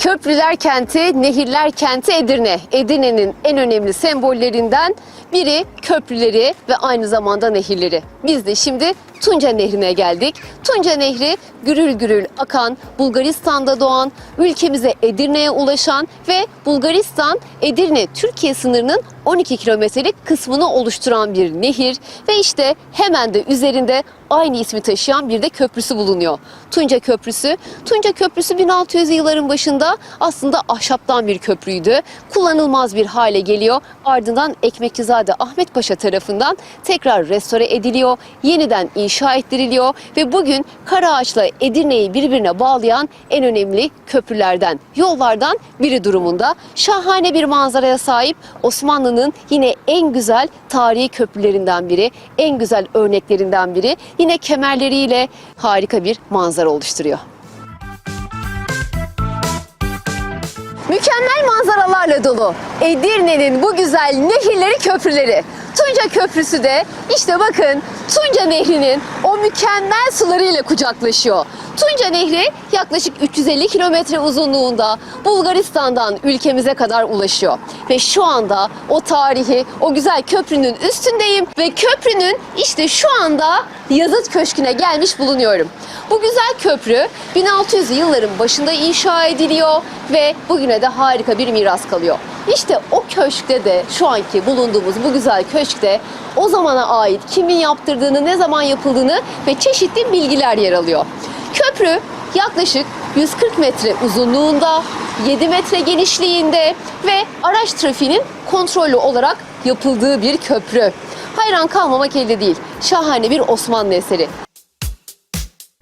Köprüler kenti, nehirler kenti Edirne. Edirne'nin en önemli sembollerinden biri köprüleri ve aynı zamanda nehirleri. Biz de şimdi Tunca Nehri'ne geldik. Tunca Nehri gürül gürül akan, Bulgaristan'da doğan, ülkemize Edirne'ye ulaşan ve Bulgaristan Edirne Türkiye sınırının 12 kilometrelik kısmını oluşturan bir nehir ve işte hemen de üzerinde aynı ismi taşıyan bir de köprüsü bulunuyor. Tunca Köprüsü. Tunca Köprüsü 1600'lü yılların başında aslında ahşaptan bir köprüydü. Kullanılmaz bir hale geliyor. Ardından Ekmekçizade Ahmet Paşa tarafından tekrar restore ediliyor. Yeniden inşa ettiriliyor ve bugün Karaağaç'la Edirne'yi birbirine bağlayan en önemli köprülerden, yollardan biri durumunda. Şahane bir manzaraya sahip Osmanlı'nın yine en güzel tarihi köprülerinden biri, en güzel örneklerinden biri. Yine kemerleriyle harika bir manzara oluşturuyor. Mükemmel manzaralarla dolu Edirne'nin bu güzel nehirleri, köprüleri. Tunca Köprüsü de işte bakın Tunca Nehri'nin o mükemmel sularıyla kucaklaşıyor. Tunca Nehri yaklaşık 350 kilometre uzunluğunda Bulgaristan'dan ülkemize kadar ulaşıyor. Ve şu anda o tarihi, o güzel köprünün üstündeyim ve köprünün işte şu anda yazıt köşküne gelmiş bulunuyorum. Bu güzel köprü 1600'lü yılların başında inşa ediliyor ve bugüne de harika bir miras kalıyor. İşte o köşkte de şu anki bulunduğumuz bu güzel köşkte o zamana ait kimin yaptırdığını, ne zaman yapıldığını ve çeşitli bilgiler yer alıyor. Köprü yaklaşık 140 metre uzunluğunda, 7 metre genişliğinde ve araç trafiğinin kontrollü olarak yapıldığı bir köprü. Hayran kalmamak elde değil. Şahane bir Osmanlı eseri.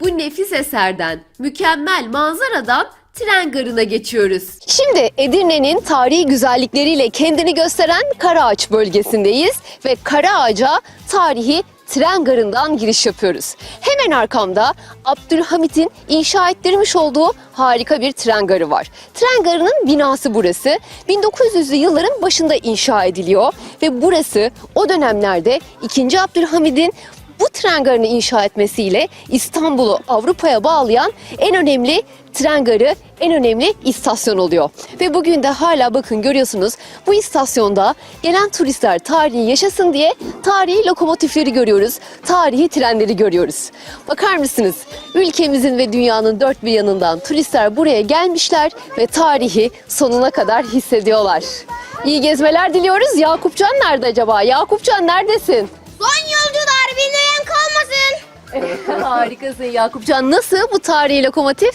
Bu nefis eserden, mükemmel manzaradan tren garına geçiyoruz. Şimdi Edirne'nin tarihi güzellikleriyle kendini gösteren Karaağaç bölgesindeyiz ve Karaağaç'a tarihi tren garından giriş yapıyoruz. Hemen arkamda Abdülhamit'in inşa ettirmiş olduğu harika bir tren garı var. Tren garının binası burası. 1900'lü yılların başında inşa ediliyor ve burası o dönemlerde 2. Abdülhamid'in bu tren garını inşa etmesiyle İstanbul'u Avrupa'ya bağlayan en önemli tren garı, en önemli istasyon oluyor. Ve bugün de hala bakın görüyorsunuz bu istasyonda gelen turistler tarihi yaşasın diye tarihi lokomotifleri görüyoruz, tarihi trenleri görüyoruz. Bakar mısınız? Ülkemizin ve dünyanın dört bir yanından turistler buraya gelmişler ve tarihi sonuna kadar hissediyorlar. İyi gezmeler diliyoruz. Yakupcan nerede acaba? Yakupcan neredesin? Harikasın Yakupcan. Nasıl bu tarihi lokomotif?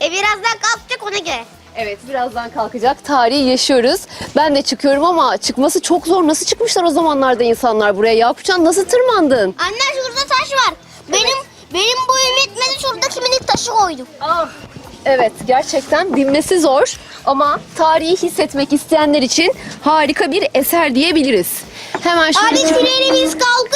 E birazdan kalkacak ona göre. Evet birazdan kalkacak. Tarihi yaşıyoruz. Ben de çıkıyorum ama çıkması çok zor. Nasıl çıkmışlar o zamanlarda insanlar buraya? Yakupcan nasıl tırmandın? Anne şurada taş var. Benim benim boyum yetmedi şuradaki minik taşı koydum. Ah. Evet gerçekten binmesi zor ama tarihi hissetmek isteyenler için harika bir eser diyebiliriz. Hemen Hadi şöyle... trenimiz kalkıyor.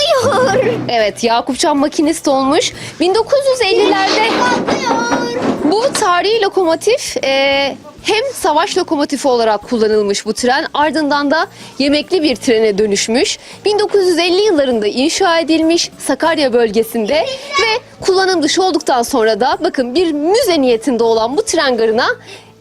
Evet Yakupcan makinist olmuş. 1950'lerde kalkıyor. Bu tarihi lokomotif e, hem savaş lokomotifi olarak kullanılmış bu tren ardından da yemekli bir trene dönüşmüş. 1950 yıllarında inşa edilmiş Sakarya bölgesinde ve kullanım dışı olduktan sonra da bakın bir müze niyetinde olan bu tren garına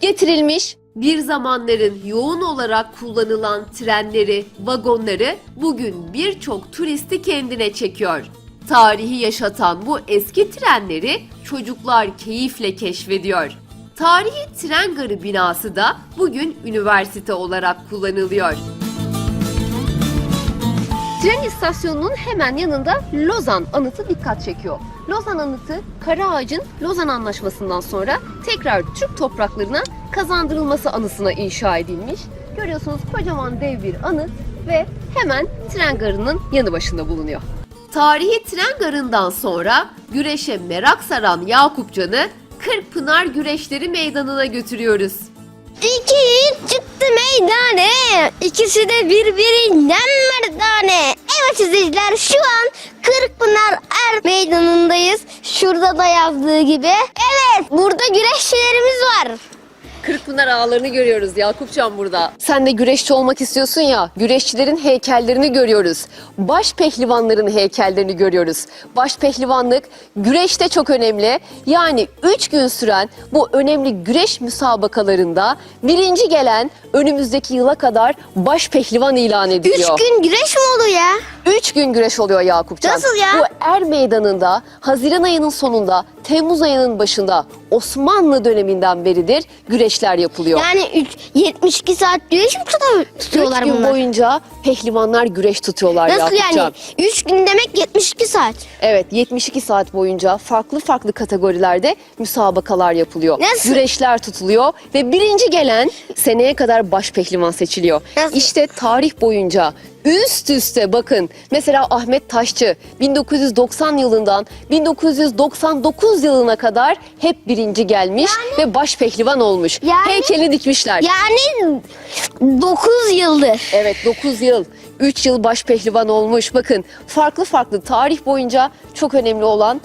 getirilmiş. Bir zamanların yoğun olarak kullanılan trenleri, vagonları bugün birçok turisti kendine çekiyor. Tarihi yaşatan bu eski trenleri çocuklar keyifle keşfediyor. Tarihi tren garı binası da bugün üniversite olarak kullanılıyor. Tren istasyonunun hemen yanında Lozan anıtı dikkat çekiyor. Lozan anıtı Karaağaç'ın Lozan Anlaşması'ndan sonra tekrar Türk topraklarına kazandırılması anısına inşa edilmiş. Görüyorsunuz kocaman dev bir anıt ve hemen tren garının yanı başında bulunuyor. Tarihi tren garından sonra güreşe merak saran Yakupcan'ı Kırkpınar Güreşleri Meydanı'na götürüyoruz. İki çıktı meydane. İkisi de birbirinden merdane. Evet izleyiciler şu an Kırkpınar Er Meydanı'ndayız. Şurada da yazdığı gibi. Evet burada güreşçilerimiz var. Kırkpınar ağlarını görüyoruz Yakupcan burada. Sen de güreşçi olmak istiyorsun ya. Güreşçilerin heykellerini görüyoruz. Baş pehlivanların heykellerini görüyoruz. Baş pehlivanlık güreşte çok önemli. Yani 3 gün süren bu önemli güreş müsabakalarında birinci gelen önümüzdeki yıla kadar baş pehlivan ilan Üç ediliyor. gün güreş mi oluyor ya? 3 gün güreş oluyor Yakupcan. Nasıl ya? Bu er meydanında Haziran ayının sonunda Temmuz ayının başında Osmanlı döneminden beridir güreşler yapılıyor. Yani üç, 72 saat güreş mi tutar- tutuyorlar Üç gün bunlar? boyunca pehlivanlar güreş tutuyorlar Nasıl Yakupcan. yani? 3 gün demek 72 saat. Evet 72 saat boyunca farklı farklı kategorilerde müsabakalar yapılıyor. Nasıl? Güreşler tutuluyor ve birinci gelen seneye kadar baş pehlivan seçiliyor. Nasıl? İşte tarih boyunca üst üste bakın mesela Ahmet Taşçı 1990 yılından 1999 yılına kadar hep birinci gelmiş ve baş pehlivan olmuş. Yani- Heykeli dikmişler. Yani 9 yıldır. Evet 9 yıl, 3 yıl baş pehlivan olmuş. Bakın farklı farklı tarih boyunca çok önemli olan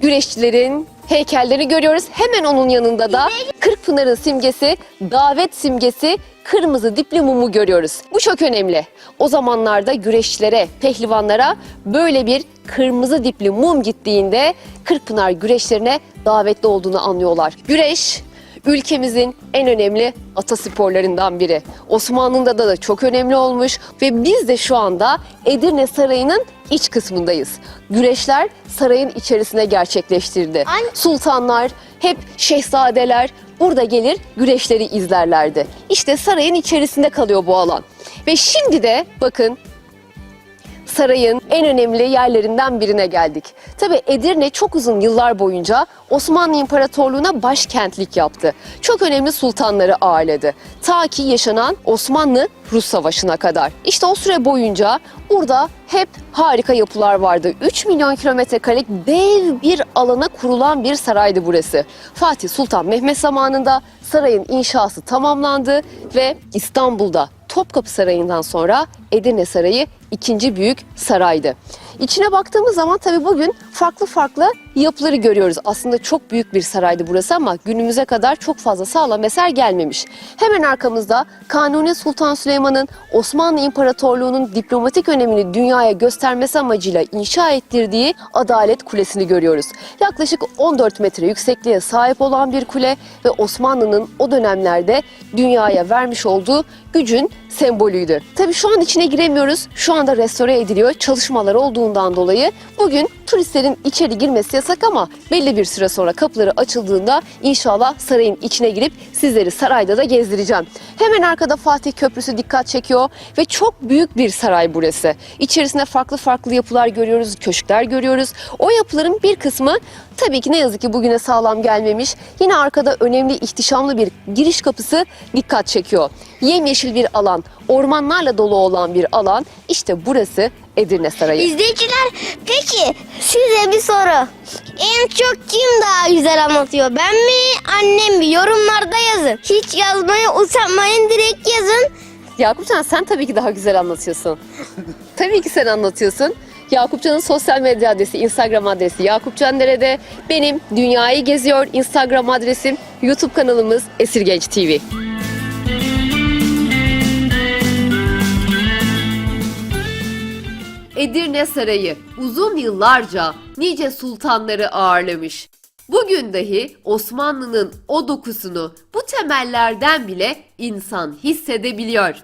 güreşçilerin heykellerini görüyoruz. Hemen onun yanında da Kırkpınar'ın simgesi, davet simgesi kırmızı dipli mumu görüyoruz. Bu çok önemli. O zamanlarda güreşçilere, pehlivanlara böyle bir kırmızı dipli mum gittiğinde Kırkpınar güreşlerine davetli olduğunu anlıyorlar. Güreş ülkemizin en önemli atasporlarından biri. Osmanlı'da da, da çok önemli olmuş ve biz de şu anda Edirne Sarayı'nın iç kısmındayız. Güreşler sarayın içerisine gerçekleştirdi. Ay- Sultanlar, hep şehzadeler burada gelir güreşleri izlerlerdi. İşte sarayın içerisinde kalıyor bu alan. Ve şimdi de bakın sarayın en önemli yerlerinden birine geldik. Tabi Edirne çok uzun yıllar boyunca Osmanlı İmparatorluğu'na başkentlik yaptı. Çok önemli sultanları ağırladı. Ta ki yaşanan Osmanlı-Rus Savaşı'na kadar. İşte o süre boyunca burada hep harika yapılar vardı. 3 milyon kilometre karelik dev bir alana kurulan bir saraydı burası. Fatih Sultan Mehmet zamanında sarayın inşası tamamlandı ve İstanbul'da Topkapı Sarayı'ndan sonra Edirne Sarayı ikinci büyük saraydı. İçine baktığımız zaman tabii bugün farklı farklı yapıları görüyoruz. Aslında çok büyük bir saraydı burası ama günümüze kadar çok fazla sağlam eser gelmemiş. Hemen arkamızda Kanuni Sultan Süleyman'ın Osmanlı İmparatorluğu'nun diplomatik önemini dünyaya göstermesi amacıyla inşa ettirdiği Adalet Kulesi'ni görüyoruz. Yaklaşık 14 metre yüksekliğe sahip olan bir kule ve Osmanlı'nın o dönemlerde dünyaya vermiş olduğu gücün sembolüydü. Tabii şu an içine giremiyoruz. Şu anda restore ediliyor. Çalışmalar olduğundan dolayı bugün turistlerin içeri girmesi yasak ama belli bir süre sonra kapıları açıldığında inşallah sarayın içine girip sizleri sarayda da gezdireceğim. Hemen arkada Fatih Köprüsü dikkat çekiyor ve çok büyük bir saray burası. İçerisinde farklı farklı yapılar görüyoruz, köşkler görüyoruz. O yapıların bir kısmı tabii ki ne yazık ki bugüne sağlam gelmemiş. Yine arkada önemli ihtişamlı bir giriş kapısı dikkat çekiyor. Yemyeşil bir alan, ormanlarla dolu olan bir alan. İşte burası Edirne Sarayı. İzleyiciler peki size bir soru. En çok kim daha güzel anlatıyor? Ben mi annem mi? Yorumlarda yazın. Hiç yazmaya utanmayın direkt yazın. Yakupcan sen tabii ki daha güzel anlatıyorsun. tabii ki sen anlatıyorsun. Yakupcan'ın sosyal medya adresi, Instagram adresi Yakupcan Dere'de. Benim Dünyayı Geziyor Instagram adresim, YouTube kanalımız Esirgenç TV. Edirne Sarayı uzun yıllarca nice sultanları ağırlamış. Bugün dahi Osmanlı'nın o dokusunu bu temellerden bile insan hissedebiliyor.